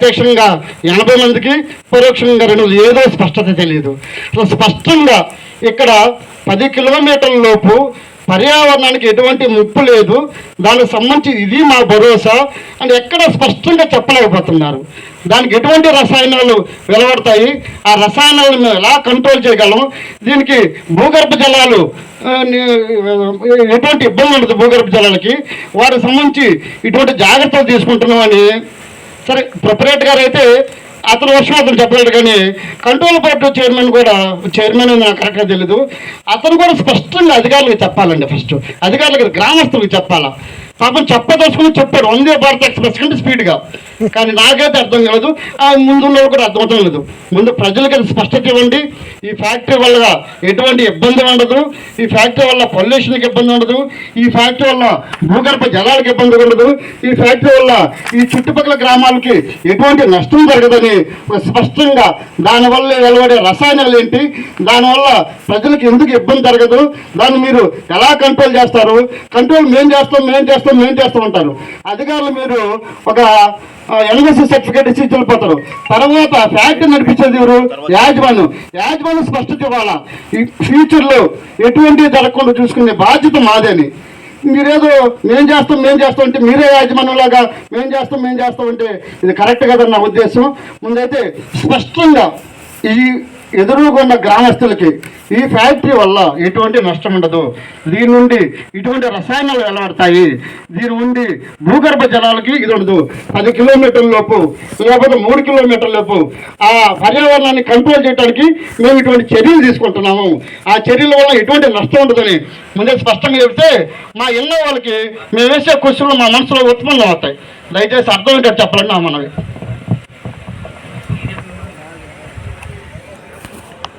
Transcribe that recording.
ప్రత్యక్షంగా ఎనభై మందికి పరోక్షంగా రెండు ఏదో స్పష్టత తెలియదు అసలు స్పష్టంగా ఇక్కడ పది కిలోమీటర్ల లోపు పర్యావరణానికి ఎటువంటి ముప్పు లేదు. దానికి సంబంధించి ఇది మా భరోసా అని ఎక్కడ స్పష్టంగా చెప్పలేకపోతున్నారు. దానికి ఎటువంటి రసాయనాలు వెలువడతాయి? ఆ రసాయనాలను మేము ఎలా కంట్రోల్ చేయగలం? దీనికి భూగర్భ జలాలు ఎటువంటి ఇబ్బంది ఉండదు భూగర్భ జలాలకి. వారికి సంబంధించి ఇటువంటి జాగ్రత్తలు తీసుకుంటున్నామని సరే ప్రొపరేట్ గారు అయితే అతను వర్షం అతను చెప్పలేడు కానీ కంట్రోల్ బోర్డు చైర్మన్ కూడా చైర్మన్ అని నాకు కరెక్ట్గా తెలీదు. అతను కూడా స్పష్టంగా అధికారులకు చెప్పాలండి ఫస్ట్. అధికారులకు గ్రామస్తులకు చెప్పాలా? పాపం చెప్పదలుచుకుని చెప్పాడు. వందే భారత ఎక్స్ప్రెస్ కంటే స్పీడ్గా. కానీ నాకైతే అర్థం కాలేదు. ఆ ముందున్న కూడా అర్థమవుతాం లేదు. ముందు ప్రజలకి అది స్పష్టత ఇవ్వండి. ఈ ఫ్యాక్టరీ వల్ల ఎటువంటి ఇబ్బంది ఉండదు. ఈ ఫ్యాక్టరీ వల్ల పొల్యూషన్కి ఇబ్బంది ఉండదు. ఈ ఫ్యాక్టరీ వల్ల భూగర్భ జలాలకు ఇబ్బంది ఉండదు. ఈ ఫ్యాక్టరీ వల్ల ఈ చుట్టుపక్కల గ్రామాలకి ఎటువంటి నష్టం జరగదని స్పష్టంగా దానివల్ల వెలువడే రసాయనాలు ఏంటి? దానివల్ల ప్రజలకు ఎందుకు ఇబ్బంది జరగదు? దాన్ని మీరు ఎలా కంట్రోల్ చేస్తారు? కంట్రోల్ మేం చేస్తాం మేం చేస్తాం మేం చేస్తాం అంటారు. అధికారులు మీరు ఒక ఎన్ఎస్సి సర్టిఫికేట్ ఇచ్చి వెళ్ళిపోతారు. తర్వాత ఫ్యాక్టరీ నడిపించేది ఎవరు? యాజమాన్యం. యాజమాన్యం స్పష్టత ఇవ్వాలా? ఈ ఫ్యూచర్లో ఎటువంటి జరగకుండా చూసుకునే బాధ్యత మాదని. మీరేదో మేం చేస్తాం మేం చేస్తాం అంటే మీరే యాజమాన్యంలాగా మేం చేస్తాం మేం చేస్తాం అంటే ఇది కరెక్ట్ నా ఉద్దేశం. ముందైతే స్పష్టంగా ఈ ఎదురుగున్న గ్రామస్తులకి ఈ ఫ్యాక్టరీ వల్ల ఎటువంటి నష్టం ఉండదు. దీని నుండి ఇటువంటి రసాయనాలు వెలువడతాయి దీని నుండి భూగర్భ జలాలకి ఇది ఉండదు. పది కిలోమీటర్ల లోపు లేకపోతే మూడు కిలోమీటర్ల లోపు ఆ పర్యావరణాన్ని కంట్రోల్ చేయడానికి మేము ఇటువంటి చర్యలు తీసుకుంటున్నాము. ఆ చర్యల వల్ల ఎటువంటి నష్టం ఉండదని ముందే స్పష్టంగా చెప్తే మా ఇళ్ళ వాళ్ళకి మేము వేసే క్వశ్చన్లు మా మనసులో ఉత్పన్నం అవుతాయి. దయచేసి అర్థమయ్యేటట్టు చెప్పాలని నా మనవి.